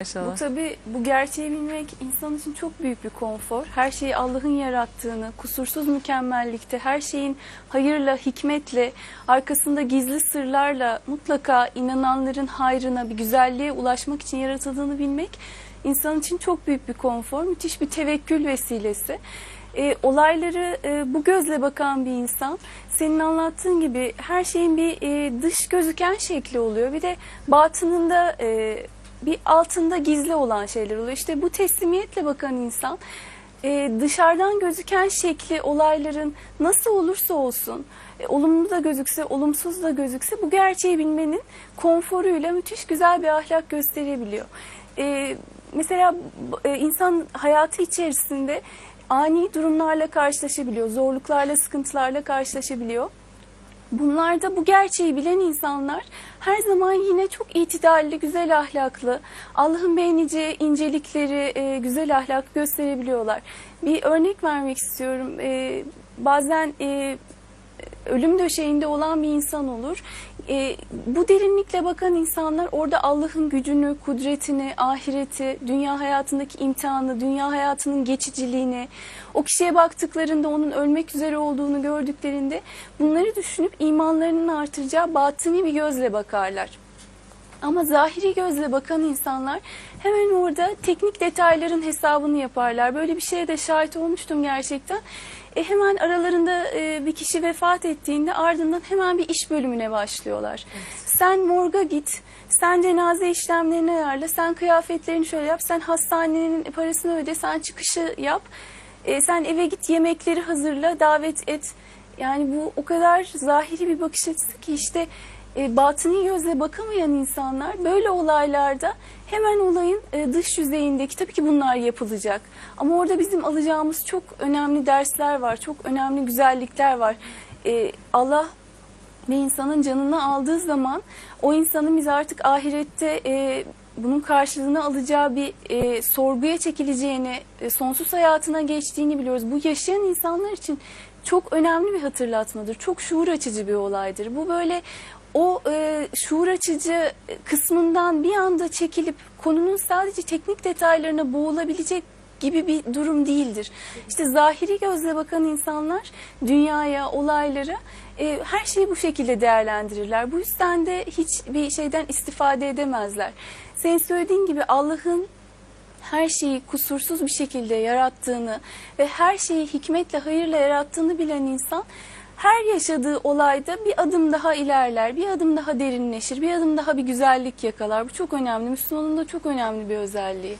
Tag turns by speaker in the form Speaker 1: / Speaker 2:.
Speaker 1: Maşallah.
Speaker 2: Bu tabii bu gerçeği bilmek insan için çok büyük bir konfor. Her şeyi Allah'ın yarattığını, kusursuz mükemmellikte, her şeyin hayırla, hikmetle, arkasında gizli sırlarla mutlaka inananların hayrına, bir güzelliğe ulaşmak için yaratıldığını bilmek insan için çok büyük bir konfor, müthiş bir tevekkül vesilesi. E, olayları e, bu gözle bakan bir insan senin anlattığın gibi her şeyin bir e, dış gözüken şekli oluyor. Bir de batınında e, bir altında gizli olan şeyler oluyor. İşte bu teslimiyetle bakan insan e, dışarıdan gözüken şekli olayların nasıl olursa olsun e, olumlu da gözükse olumsuz da gözükse bu gerçeği bilmenin konforuyla müthiş güzel bir ahlak gösterebiliyor. E, mesela e, insan hayatı içerisinde ani durumlarla karşılaşabiliyor, zorluklarla, sıkıntılarla karşılaşabiliyor. Bunlarda bu gerçeği bilen insanlar her zaman yine çok itidalli, güzel ahlaklı, Allah'ın beğeneceği incelikleri, e, güzel ahlak gösterebiliyorlar. Bir örnek vermek istiyorum. E, bazen e, ölüm döşeğinde olan bir insan olur. E, bu derinlikle bakan insanlar orada Allah'ın gücünü, kudretini, ahireti, dünya hayatındaki imtihanı, dünya hayatının geçiciliğini, o kişiye baktıklarında onun ölmek üzere olduğunu gördüklerinde bunları düşünüp imanlarının artıracağı batini bir gözle bakarlar. Ama zahiri gözle bakan insanlar hemen orada teknik detayların hesabını yaparlar. Böyle bir şeye de şahit olmuştum gerçekten. E hemen aralarında e, bir kişi vefat ettiğinde ardından hemen bir iş bölümüne başlıyorlar. Sen morga git, sen cenaze işlemlerini ayarla, sen kıyafetlerini şöyle yap, sen hastanenin parasını öde, sen çıkışı yap, e, sen eve git yemekleri hazırla, davet et. Yani bu o kadar zahiri bir bakış açısı ki işte e, batıni gözle bakamayan insanlar böyle olaylarda hemen olayın e, dış yüzeyindeki tabii ki bunlar yapılacak. Ama orada bizim alacağımız çok önemli dersler var, çok önemli güzellikler var. E, Allah bir insanın canını aldığı zaman o insanın biz artık ahirette e, bunun karşılığını alacağı bir e, sorguya çekileceğini, e, sonsuz hayatına geçtiğini biliyoruz. Bu yaşayan insanlar için çok önemli bir hatırlatmadır. Çok şuur açıcı bir olaydır. Bu böyle o e, şuur açıcı kısmından bir anda çekilip konunun sadece teknik detaylarına boğulabilecek gibi bir durum değildir. İşte zahiri gözle bakan insanlar dünyaya, olaylara e, her şeyi bu şekilde değerlendirirler. Bu yüzden de hiçbir şeyden istifade edemezler. Senin söylediğin gibi Allah'ın her şeyi kusursuz bir şekilde yarattığını ve her şeyi hikmetle, hayırla yarattığını bilen insan her yaşadığı olayda bir adım daha ilerler, bir adım daha derinleşir, bir adım daha bir güzellik yakalar. Bu çok önemli. Müslümanın da çok önemli bir özelliği.